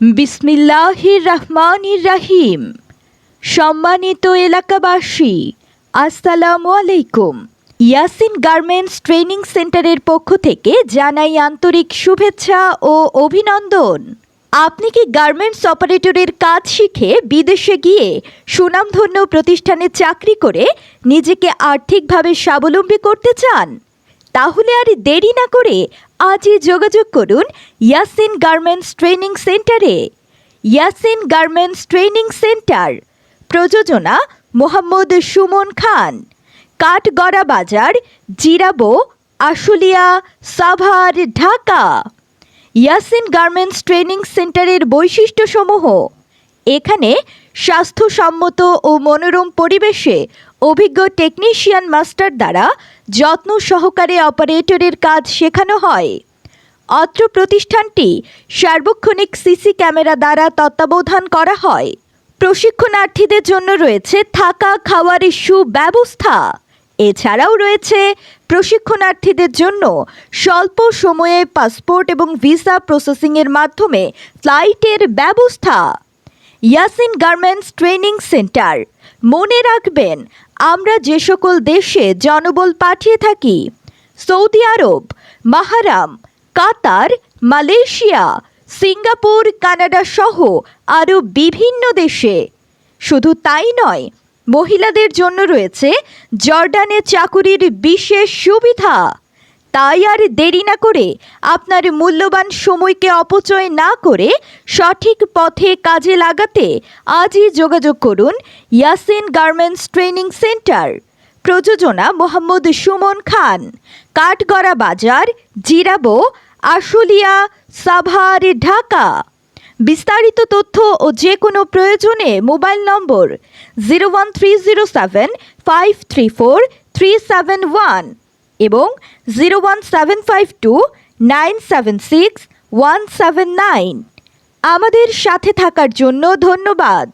বিসমিল্লাহির রহমানির রাহিম সম্মানিত এলাকাবাসী, আসসালামু আলাইকুম। ইয়াসিন গার্মেন্টস ট্রেনিং সেন্টারের পক্ষ থেকে জানাই আন্তরিক শুভেচ্ছা ও অভিনন্দন। আপনি কি গার্মেন্টস অপারেটরের কাজ শিখে বিদেশে গিয়ে সুনামধন্য প্রতিষ্ঠানে চাকরি করে নিজেকে আর্থিকভাবে স্বাবলম্বী করতে চান? তাহলে আর দেরি না করে আজই যোগাযোগ করুন ইয়াসিন গার্মেন্টস ট্রেনিং সেন্টারে। Yasin garments training centre. প্রযোজনা মোহাম্মদ সুমন খান। কাঠগড়া বাজার, জিরাবো, আশুলিয়া, সাভার, ঢাকা। ইয়াসিন গার্মেন্টস ট্রেনিং সেন্টারের বৈশিষ্ট্যসমূহ। এখানে স্বাস্থ্যসম্মত ও মনোরম পরিবেশে অভিজ্ঞ টেকনিশিয়ান মাস্টার দ্বারা যত্ন সহকারে অপারেটরের কাজ শেখানো হয়। অত্র প্রতিষ্ঠানটি সার্বক্ষণিক সিসি ক্যামেরা দ্বারা তত্ত্বাবধান করা হয়। প্রশিক্ষণার্থীদের জন্য রয়েছে থাকা খাওয়ার সুব্যবস্থা। এছাড়াও রয়েছে প্রশিক্ষণার্থীদের জন্য স্বল্প সময়ে পাসপোর্ট এবং ভিসা প্রসেসিংয়ের মাধ্যমে ফ্লাইটের ব্যবস্থা। Yasin garments training centre. মনে রাখবেন আমরা যে সকল দেশে জনবল পাঠিয়ে থাকি, সৌদি আরব, মাহারাম, কাতার, মালয়েশিয়া, সিঙ্গাপুর, কানাডা সহ আরও বিভিন্ন দেশে। শুধু তাই নয়, মহিলাদের জন্য রয়েছে জর্ডানে চাকুরির বিশেষ সুবিধা। তাই আর দেরি না করে আপনার মূল্যবান সময়কে অপচয় না করে সঠিক পথে কাজে লাগাতে আজই যোগাযোগ করুন ইয়াসিন গার্মেন্টস ট্রেনিং সেন্টার। প্রযোজনা মোহাম্মদ সুমন খান। কাঠগড়া বাজার, জিরাবো, আশুলিয়া, সাভার, ঢাকা। বিস্তারিত তথ্য ও যে কোনো প্রয়োজনে mobile number zero one three zero seven five three four three seven one. এবং zero one seven five two nine seven six one seven nine আমাদের সাথে থাকার জন্য ধন্যবাদ।